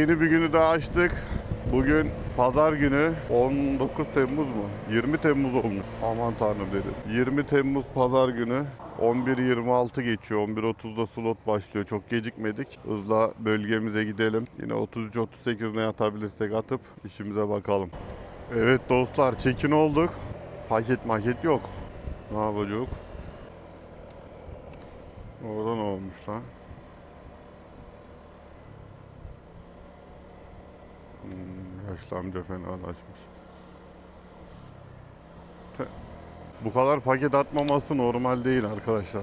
Yeni bir günü daha açtık. Bugün pazar günü 19 Temmuz mu? 20 Temmuz olmuş. Aman tanrım dedim. 20 Temmuz pazar günü 11.26 geçiyor. 11.30'da slot başlıyor. Çok gecikmedik. Hızla bölgemize gidelim. Yine 33-38 ne atabilirsek atıp işimize bakalım. Evet dostlar çekin olduk. Paket maket yok. Ne yapacak? Orada ne olmuş lan? Hmm, yaşlı amca fenalaşmış. Bu kadar paket atmaması normal değil arkadaşlar.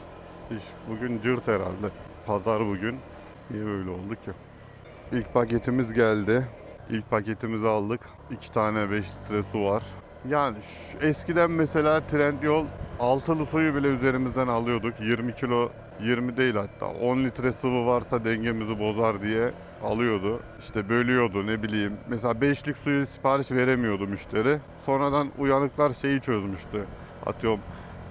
İş bugün cırt herhalde. Pazar bugün. Niye böyle oldu ki? İlk paketimiz geldi. İlk paketimizi aldık. İki tane 5 litre su var. Yani eskiden mesela Trendyol altılı suyu bile üzerimizden alıyorduk. 20 kilo 20 değil hatta 10 litre sıvı varsa dengemizi bozar diye alıyordu. İşte bölüyordu ne bileyim. Mesela 5'lik suyu sipariş veremiyordu müşteri. Sonradan uyanıklar şeyi çözmüştü. Atıyorum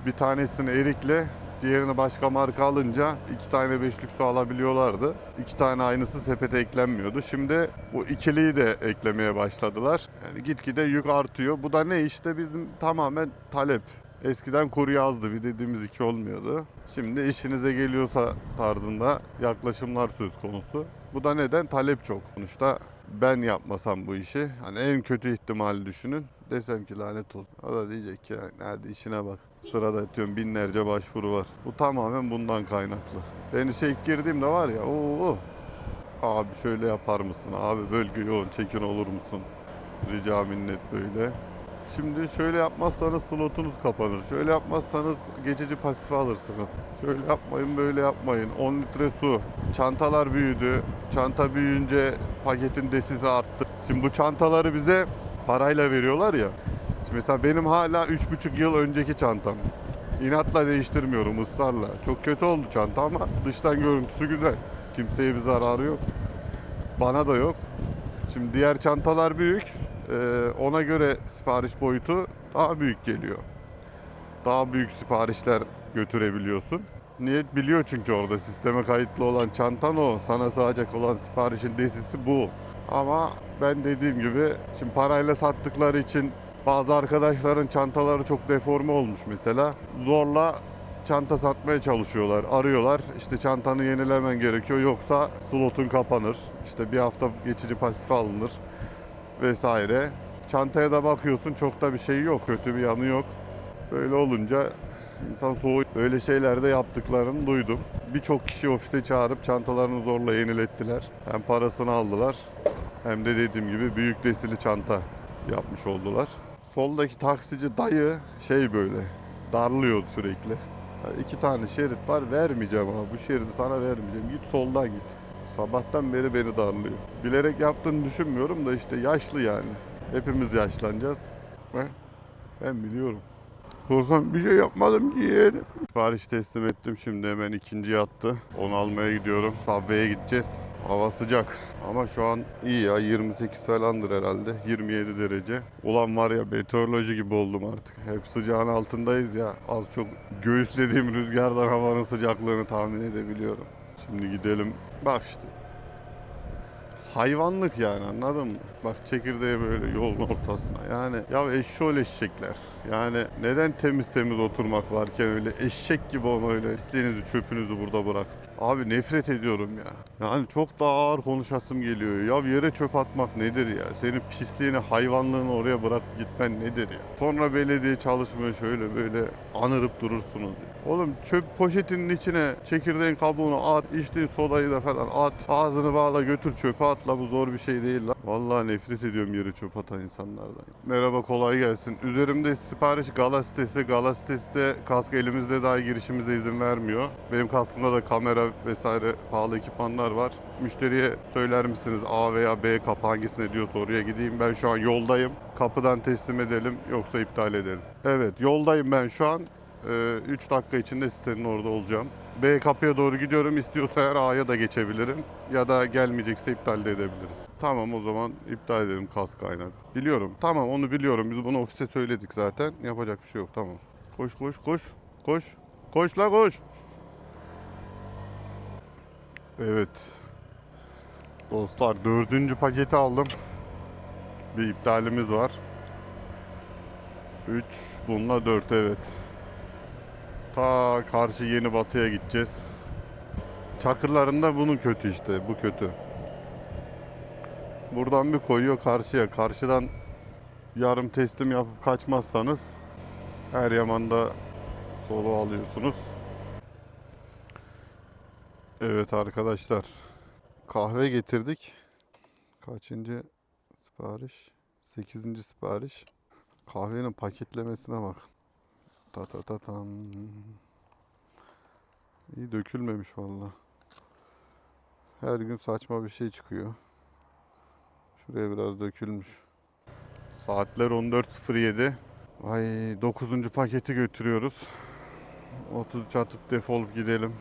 bir tanesini erikle diğerini başka marka alınca iki tane beşlik su alabiliyorlardı. İki tane aynısı sepete eklenmiyordu. Şimdi bu ikiliyi de eklemeye başladılar. Yani gitgide yük artıyor. Bu da ne işte bizim tamamen talep. Eskiden kuru yazdı bir dediğimiz iki olmuyordu. Şimdi işinize geliyorsa tarzında yaklaşımlar söz konusu. Bu da neden? Talep çok. Sonuçta ben yapmasam bu işi hani en kötü ihtimali düşünün. Desem ki lanet olsun. O da diyecek ki hadi işine bak. Sırada atıyorum binlerce başvuru var. Bu tamamen bundan kaynaklı. Ben işe ilk girdiğimde var ya oo abi şöyle yapar mısın abi bölge yoğun çekin olur musun? Rica minnet böyle. Şimdi şöyle yapmazsanız slotunuz kapanır. Şöyle yapmazsanız geçici pasife alırsınız. Şöyle yapmayın böyle yapmayın. 10 litre su. Çantalar büyüdü. Çanta büyüyünce paketin desisi arttı. Şimdi bu çantaları bize parayla veriyorlar ya. Mesela benim hala 3,5 yıl önceki çantam. İnatla değiştirmiyorum ısrarla. Çok kötü oldu çanta ama dıştan görüntüsü güzel. Kimseye bir zararı yok. Bana da yok. Şimdi diğer çantalar büyük. Ee, ona göre sipariş boyutu daha büyük geliyor. Daha büyük siparişler götürebiliyorsun. Niyet biliyor çünkü orada sisteme kayıtlı olan çantan o. Sana sığacak olan siparişin desisi bu. Ama ben dediğim gibi şimdi parayla sattıkları için bazı arkadaşların çantaları çok deforme olmuş mesela. Zorla çanta satmaya çalışıyorlar. Arıyorlar. İşte çantanı yenilemen gerekiyor. Yoksa slotun kapanır. İşte bir hafta geçici pasife alınır vesaire. Çantaya da bakıyorsun çok da bir şey yok. Kötü bir yanı yok. Böyle olunca insan soğuk. Böyle şeyler de yaptıklarını duydum. Birçok kişi ofise çağırıp çantalarını zorla yenilettiler. Hem parasını aldılar hem de dediğim gibi büyük desili çanta yapmış oldular. Soldaki taksici dayı şey böyle darlıyor sürekli. Ya iki tane şerit var vermeyeceğim abi bu şeridi sana vermeyeceğim git soldan git. Sabahtan beri beni darlıyor. Bilerek yaptığını düşünmüyorum da işte yaşlı yani. Hepimiz yaşlanacağız. Ben, ben biliyorum. Sorsam bir şey yapmadım ki yeğenim. Sipariş teslim ettim şimdi hemen ikinci yattı. Onu almaya gidiyorum. Subway'e gideceğiz. Hava sıcak ama şu an iyi ya 28 falandır herhalde 27 derece. Ulan var ya meteoroloji gibi oldum artık. Hep sıcağın altındayız ya. Az çok göğüslediğim rüzgardan havanın sıcaklığını tahmin edebiliyorum. Şimdi gidelim. Bak işte hayvanlık yani anladın mı? Bak çekirdeğe böyle yolun ortasına. Yani ya eşşoğlu eşekler. Yani neden temiz temiz oturmak varken öyle eşek gibi onu öyle isteğinizi çöpünüzü burada bırak. Abi nefret ediyorum ya. Yani çok daha ağır konuşasım geliyor. Ya yere çöp atmak nedir ya? Senin pisliğini, hayvanlığını oraya bırak gitmen nedir ya? Sonra belediye çalışmıyor şöyle böyle anırıp durursunuz. Oğlum çöp poşetinin içine çekirdeğin kabuğunu at, içtiğin sodayı da falan at. Ağzını bağla götür çöpe atla bu zor bir şey değil lan. Vallahi nefret ediyorum yere çöp atan insanlardan. Merhaba kolay gelsin. Üzerimde sipariş Gala sitesi. Gala sitesi de kask elimizde dahi girişimize izin vermiyor. Benim kaskımda da kamera vesaire pahalı ekipmanlar var. Müşteriye söyler misiniz A veya B kapı hangisine diyorsa oraya gideyim. Ben şu an yoldayım. Kapıdan teslim edelim yoksa iptal edelim. Evet yoldayım ben şu an. 3 dakika içinde sitenin orada olacağım. B kapıya doğru gidiyorum. İstiyorsa eğer A'ya da geçebilirim. Ya da gelmeyecekse iptal de edebiliriz. Tamam o zaman iptal edelim kask kaynak. Biliyorum. Tamam onu biliyorum. Biz bunu ofise söyledik zaten. Yapacak bir şey yok. Tamam. Koş koş koş. Koş. Koş la koş. Evet. Dostlar dördüncü paketi aldım. Bir iptalimiz var. 3 bununla 4 evet. Ta karşı yeni batıya gideceğiz. Çakırlarında bunun kötü işte bu kötü. Buradan bir koyuyor karşıya. Karşıdan yarım teslim yapıp kaçmazsanız her yamanda solo alıyorsunuz. Evet arkadaşlar. Kahve getirdik. Kaçıncı sipariş? 8. sipariş. Kahvenin paketlemesine bak. Ta ta ta tam. İyi dökülmemiş valla. Her gün saçma bir şey çıkıyor. Şuraya biraz dökülmüş. Saatler 14.07. Ay 9. paketi götürüyoruz. 30 atıp defolup gidelim.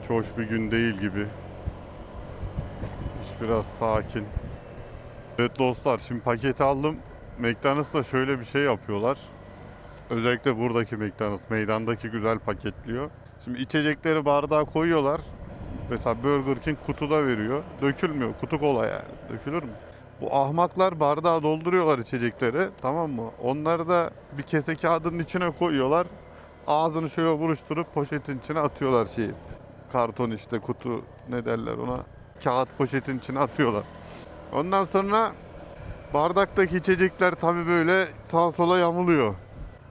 Hiç hoş bir gün değil gibi. İş biraz sakin. Evet dostlar şimdi paketi aldım. McDonald's'ta şöyle bir şey yapıyorlar. Özellikle buradaki McDonald's meydandaki güzel paketliyor. Şimdi içecekleri bardağa koyuyorlar. Mesela Burger King kutuda veriyor. Dökülmüyor. Kutu kola yani. Dökülür mü? Bu ahmaklar bardağa dolduruyorlar içecekleri. Tamam mı? Onları da bir kese kağıdının içine koyuyorlar. Ağzını şöyle buruşturup poşetin içine atıyorlar şeyi. Karton işte kutu ne derler ona. Kağıt poşetin içine atıyorlar. Ondan sonra bardaktaki içecekler tabi böyle sağa sola yamuluyor.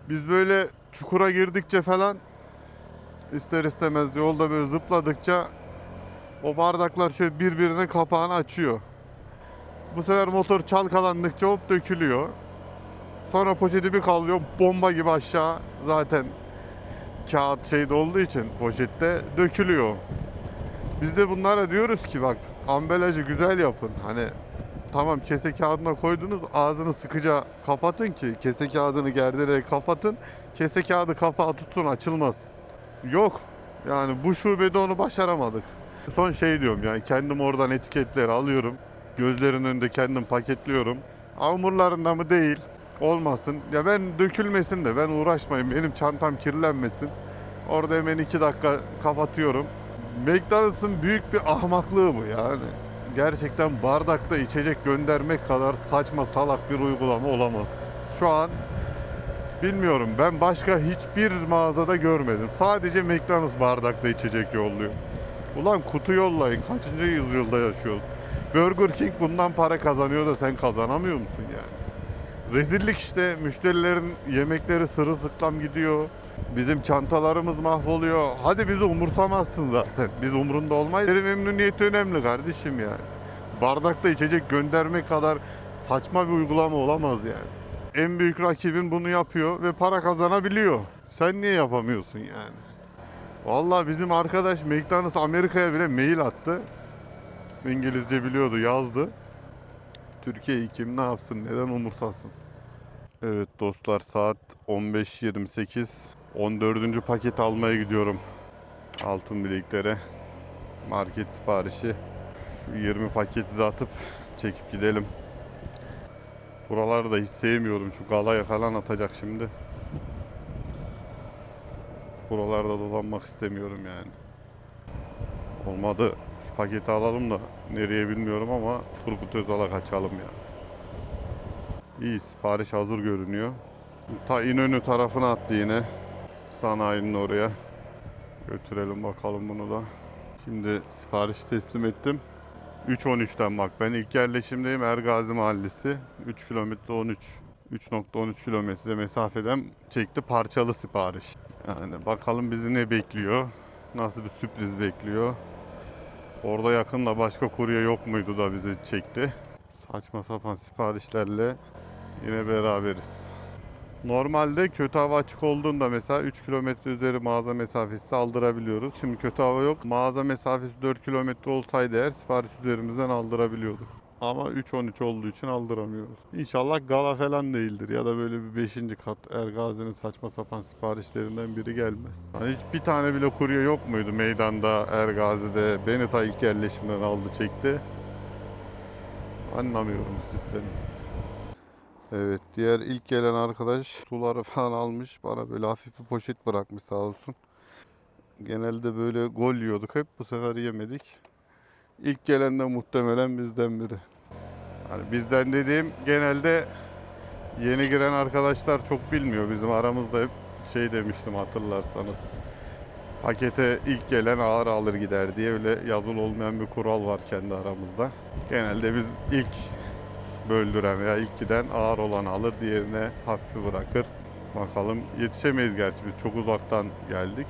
Biz böyle çukura girdikçe falan ister istemez yolda böyle zıpladıkça o bardaklar şöyle birbirine kapağını açıyor. Bu sefer motor çalkalandıkça hop dökülüyor. Sonra poşeti bir kaldırıyor bomba gibi aşağı zaten kağıt şeyde olduğu için poşette dökülüyor. Biz de bunlara diyoruz ki bak ambalajı güzel yapın. Hani tamam kese kağıdına koydunuz ağzını sıkıca kapatın ki kese kağıdını gerdirerek kapatın. Kese kağıdı kapağı tutsun açılmaz. Yok. Yani bu şubede onu başaramadık. Son şey diyorum yani kendim oradan etiketleri alıyorum. Gözlerin önünde kendim paketliyorum. Hamurlarında mı değil olmasın. Ya ben dökülmesin de ben uğraşmayayım. Benim çantam kirlenmesin. Orada hemen iki dakika kapatıyorum. McDonald's'ın büyük bir ahmaklığı bu yani. Gerçekten bardakta içecek göndermek kadar saçma salak bir uygulama olamaz. Şu an bilmiyorum ben başka hiçbir mağazada görmedim. Sadece McDonald's bardakta içecek yolluyor. Ulan kutu yollayın. Kaçıncı yüzyılda yaşıyoruz? Burger King bundan para kazanıyor da sen kazanamıyor musun yani? Rezillik işte. Müşterilerin yemekleri sırılsıklam gidiyor. Bizim çantalarımız mahvoluyor. Hadi bizi umursamazsın zaten. Biz umrunda olmayız. Benim memnuniyeti önemli kardeşim yani. Bardakta içecek göndermek kadar saçma bir uygulama olamaz yani. En büyük rakibin bunu yapıyor ve para kazanabiliyor. Sen niye yapamıyorsun yani? Vallahi bizim arkadaş McDonald's Amerika'ya bile mail attı. İngilizce biliyordu, yazdı. Türkiye kim ne yapsın, neden umursasın? Evet dostlar saat 15.28. 14. paket almaya gidiyorum. Altın bileklere. Market siparişi. Şu 20 paketi de atıp çekip gidelim. Buraları da hiç sevmiyorum. Şu galaya falan atacak şimdi. Buralarda dolanmak istemiyorum yani. Olmadı. Şu paketi alalım da nereye bilmiyorum ama Turgut Özal'a kaçalım ya. İyi sipariş hazır görünüyor. Ta İnönü tarafına attı yine. Sanayinin oraya. Götürelim bakalım bunu da. Şimdi sipariş teslim ettim. 3.13'ten bak ben ilk yerleşimdeyim Ergazi Mahallesi. 3 kilometre 13. 3.13 kilometre mesafeden çekti parçalı sipariş. Yani bakalım bizi ne bekliyor? Nasıl bir sürpriz bekliyor? Orada yakında başka kurye yok muydu da bizi çekti? Saçma sapan siparişlerle yine beraberiz. Normalde kötü hava açık olduğunda mesela 3 kilometre üzeri mağaza mesafesi aldırabiliyoruz. Şimdi kötü hava yok. Mağaza mesafesi 4 kilometre olsaydı eğer sipariş üzerimizden aldırabiliyorduk. Ama 3-13 olduğu için aldıramıyoruz. İnşallah gala falan değildir ya da böyle bir 5. kat Ergazi'nin saçma sapan siparişlerinden biri gelmez. Hani hiç bir tane bile kurye yok muydu meydanda Ergazi'de? Beni ta ilk yerleşimden aldı çekti. Anlamıyorum sistemi. Evet diğer ilk gelen arkadaş suları falan almış. Bana böyle hafif bir poşet bırakmış sağ olsun. Genelde böyle gol yiyorduk hep. Bu sefer yemedik. İlk gelen de muhtemelen bizden biri. Yani bizden dediğim genelde yeni giren arkadaşlar çok bilmiyor. Bizim aramızda hep şey demiştim hatırlarsanız. Pakete ilk gelen ağır alır gider diye öyle yazılı olmayan bir kural var kendi aramızda. Genelde biz ilk böldüren veya ilk giden ağır olan alır, diğerine hafifi bırakır. Bakalım yetişemeyiz gerçi biz çok uzaktan geldik.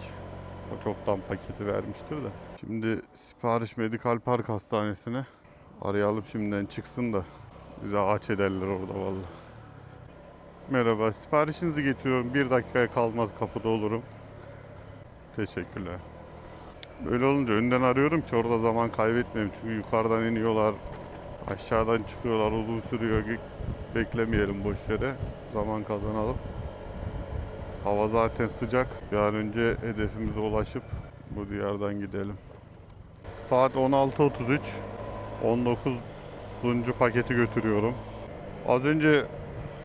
O çoktan paketi vermiştir de. Şimdi sipariş Medikal Park Hastanesi'ne arayalım şimdiden çıksın da bize aç ederler orada vallahi. Merhaba, siparişinizi getiriyorum. Bir dakikaya kalmaz kapıda olurum. Teşekkürler. Böyle olunca önden arıyorum ki orada zaman kaybetmeyeyim. Çünkü yukarıdan iniyorlar, aşağıdan çıkıyorlar, uzun sürüyor. Beklemeyelim boş yere. Zaman kazanalım. Hava zaten sıcak. Bir an önce hedefimize ulaşıp bu diyardan gidelim. Saat 16.33. 19. paketi götürüyorum. Az önce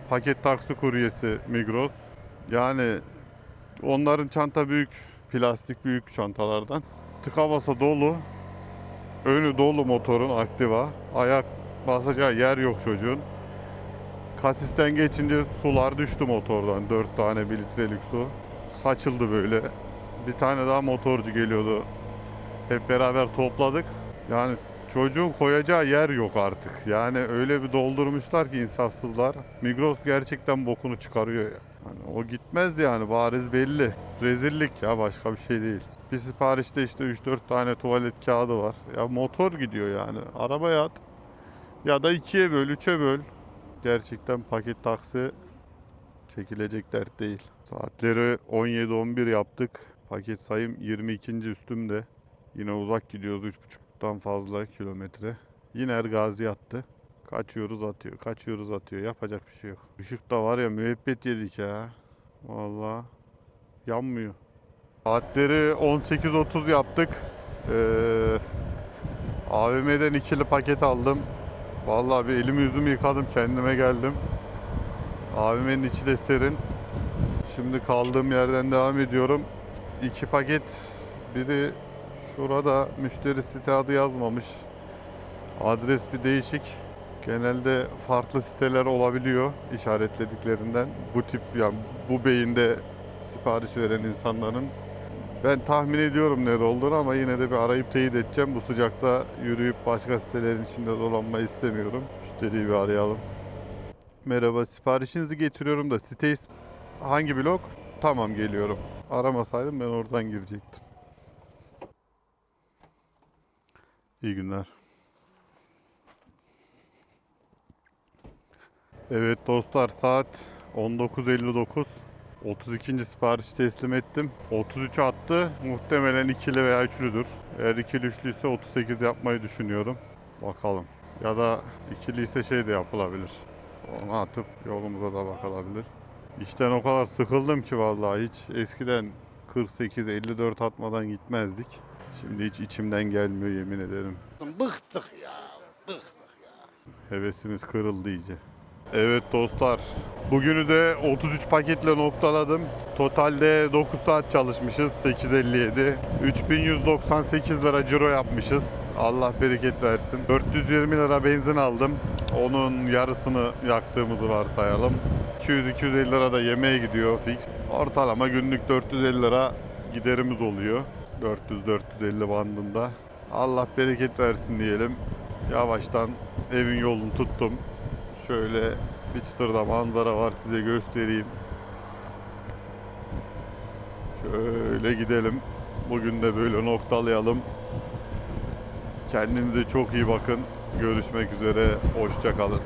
paket taksi kuryesi Migros. Yani onların çanta büyük, plastik büyük çantalardan. Tıka basa dolu. Önü dolu motorun aktiva. Ayak basacağı yer yok çocuğun. Kasisten geçince sular düştü motordan. 4 tane 1 litrelik su. Saçıldı böyle. Bir tane daha motorcu geliyordu. Hep beraber topladık. Yani çocuğun koyacağı yer yok artık. Yani öyle bir doldurmuşlar ki insafsızlar. Migros gerçekten bokunu çıkarıyor ya. Hani o gitmez yani bariz belli. Rezillik ya başka bir şey değil. Bir siparişte işte 3-4 tane tuvalet kağıdı var. Ya motor gidiyor yani. Arabaya at. Ya da ikiye böl, üçe böl. Gerçekten paket taksi çekilecek dert değil. Saatleri 17-11 yaptık. Paket sayım 22. üstümde. Yine uzak gidiyoruz 3.5'tan fazla kilometre. Yine Ergazi attı. Kaçıyoruz atıyor, kaçıyoruz atıyor. Yapacak bir şey yok. Işıkta var ya müebbet yedik ya. Vallahi yanmıyor. Saatleri 18.30 yaptık. Ee, AVM'den ikili paket aldım. Vallahi bir elimi yüzümü yıkadım kendime geldim. AVM'nin içi de serin. Şimdi kaldığım yerden devam ediyorum. İki paket biri şurada müşteri site adı yazmamış. Adres bir değişik. Genelde farklı siteler olabiliyor işaretlediklerinden. Bu tip yani bu beyinde sipariş veren insanların ben tahmin ediyorum nerede olduğunu ama yine de bir arayıp teyit edeceğim. Bu sıcakta yürüyüp başka sitelerin içinde dolanmayı istemiyorum. Müşteriyi bir arayalım. Merhaba, siparişinizi getiriyorum da site is- hangi blok? Tamam geliyorum. Aramasaydım ben oradan girecektim. İyi günler. Evet dostlar saat 19.59. 32. sipariş teslim ettim. 33 attı. Muhtemelen ikili veya üçlüdür. Eğer ikili üçlüyse 38 yapmayı düşünüyorum. Bakalım. Ya da ikili ise şey de yapılabilir. Onu atıp yolumuza da bakılabilir. İşten o kadar sıkıldım ki vallahi hiç eskiden 48-54 atmadan gitmezdik. Şimdi hiç içimden gelmiyor yemin ederim. Bıktık ya, bıktık ya. Hevesimiz kırıldı iyice. Evet dostlar. Bugünü de 33 paketle noktaladım. Totalde 9 saat çalışmışız. 8.57. 3198 lira ciro yapmışız. Allah bereket versin. 420 lira benzin aldım. Onun yarısını yaktığımızı varsayalım. 200-250 lira da yemeğe gidiyor fix. Ortalama günlük 450 lira giderimiz oluyor. 400-450 bandında. Allah bereket versin diyelim. Yavaştan evin yolunu tuttum. Şöyle bir çıtırda manzara var size göstereyim. Şöyle gidelim. Bugün de böyle noktalayalım. Kendinize çok iyi bakın. Görüşmek üzere. Hoşça kalın.